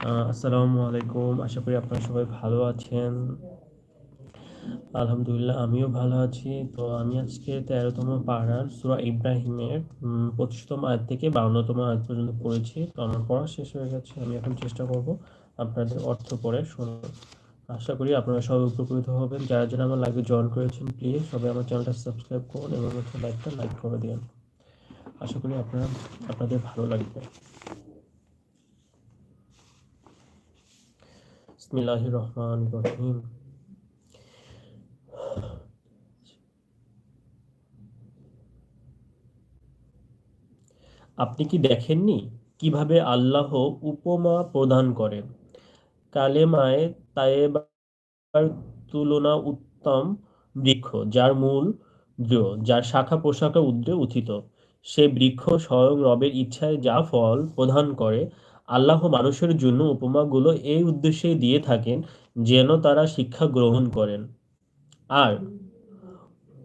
আসসালামু আলাইকুম। আশা করি আপনারা সবাই ভালো আছেন। আলহামদুলিল্লাহ, আমিও ভালো আছি। তো আমি আজকে তেরোতম পাড়ার সুরা ইব্রাহিমের পঁচিশতম আয়াত থেকে বাউন্নতম আয়াত পর্যন্ত পড়েছি। তো আমার পড়া শেষ হয়ে গেছে, আমি এখন চেষ্টা করব আপনাদের অর্থ পড়ে শুনুন আশা করি আপনারা সবাই উপকৃত হবেন। যারা যারা আমার লাইভে জয়েন করেছেন প্লিজ সবাই আমার চ্যানেলটা সাবস্ক্রাইব করুন এবং হচ্ছে লাইভটা লাইক করে দিন। আশা করি আপনারা, আপনাদের ভালো লাগবে। বিসমিল্লাহির রহমানির রহিম। আপনি কি দেখেননি কীভাবে আল্লাহ উপমা প্রদান করেন? কালেমায় তায়েবার তুলনা উত্তম বৃক্ষ, যার মূল যার শাখা পোশাকা উদ্রে উথিত সে বৃক্ষ স্বয়ং রবের ইচ্ছায় যা ফল প্রদান করে আল্লাহ মানুষের জন্য উপমাগুলো এই উদ্দেশ্যে দিয়ে থাকেন যেন তারা শিক্ষা গ্রহণ করেন। আর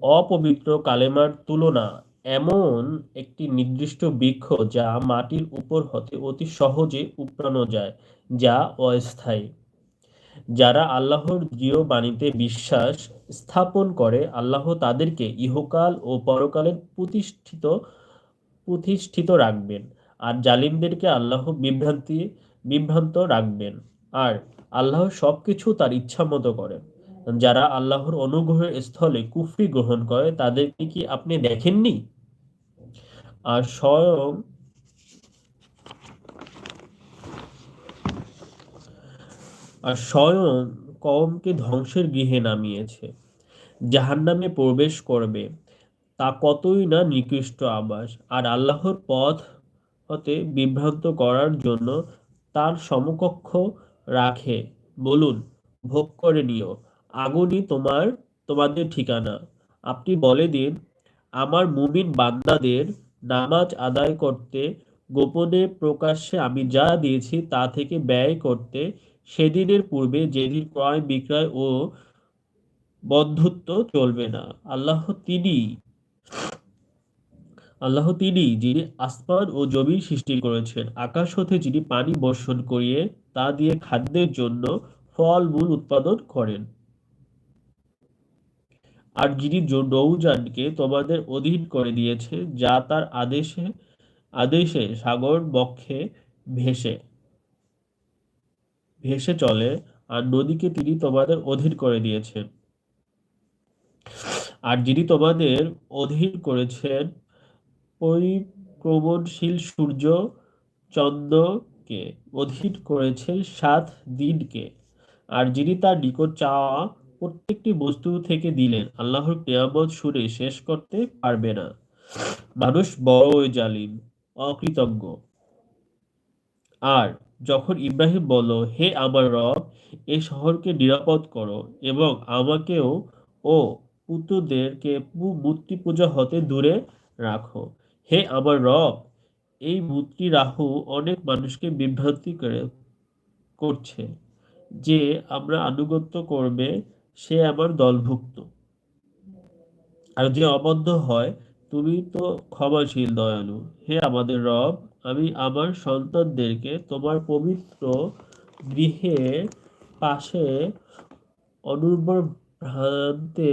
অপবিত্র কালেমার তুলনা এমন একটি নির্দিষ্ট বৃক্ষ যা মাটির উপর হতে অতি সহজে উপড়ানো যায়, যা অস্থায়ী। যারা আল্লাহর দৃঢ় বাণীতে বিশ্বাস স্থাপন করে, আল্লাহ তাদেরকে ইহকাল ও পরকালের প্রতিষ্ঠিত প্রতিষ্ঠিত রাখবেন। আর জালিমদেরকে আল্লাহ বিভ্রান্তি বিভ্রান্ত রাখবেন। আর আল্লাহ সব কিছু তার ইচ্ছা মতো করেন। যারা আল্লাহর অনুগ্রহের স্থলে কুফরি গ্রহণ করে, তাদেরকে কি আপনি দেখেননি? আর স্বয়ং আর স্বয়ং কওমকে ধ্বংসের গৃহে নামিয়েছে, জাহান্নামে প্রবেশ করবে। তা কতই না নিকৃষ্ট আবাস। আর আল্লাহর পথ হতে বিভ্রান্ত করার জন্য তার সমকক্ষ রাখে। বলুন, ভোগ করে নিও। আগুনই তোমার, তোমাদের ঠিকানা। আপনি বলে দিন, আমার মুমিন বান্দাদের নামাজ আদায় করতে, গোপনে প্রকাশ্যে আমি যা দিয়েছি তা থেকে ব্যয় করতে, সেদিনের পূর্বে যেদিন ক্রয় বিক্রয় ও বন্ধুত্ব চলবে না। আল্লাহ তিনি আল্লাহ তিনি, যিনি আসমান ও জমির সৃষ্টি করেছেন, আকাশ হতে যিনি পানি বর্ষণ করিয়ে তা দিয়ে খাদ্যের জন্য ফল মূল উৎপাদন করেন। আর যিনি নৌযানকে তোমাদের অধীন করে দিয়েছে, যা তার আদেশে আদেশে সাগর বক্ষে ভেসে ভেসে চলে, আর নদীকে তিনি তোমাদের অধীন করে দিয়েছেন। আর যিনি তোমাদের অধীন করেছেন পরিক্রমণশীল সূর্য চন্দ্রকে অধীন করেছেন সাত দিনকে। আর যিনি তার নিকট চাওয়া প্রত্যেকটি বস্তু থেকে দিলেন, আল্লাহর নিয়ামত শুনে শেষ করতে পারবে না। মানুষ বড়ই জালিম, অকৃতজ্ঞ। আর যখন ইব্রাহিম বলল, হে আমার রব এই শহরকে নিরাপদ করো এবং আমাকেও ও পুত্রদেরকে মূর্তি পূজা হতে দূরে রাখো। হে আমার রব, এই মূর্তি রাহু অনেক মানুষকে বিভ্রান্তি করে, করছে। যে আমরা আনুগত্য করবে, সে আমার দলভুক্ত। আর যে অবাধ্য হয়, তুমি তো ক্ষমাশীল, দয়ালু। হে আমাদের রব, আমি আমার সন্তানদেরকে তোমার পবিত্র গৃহে পাশে অনুর্বর ভ্রান্তে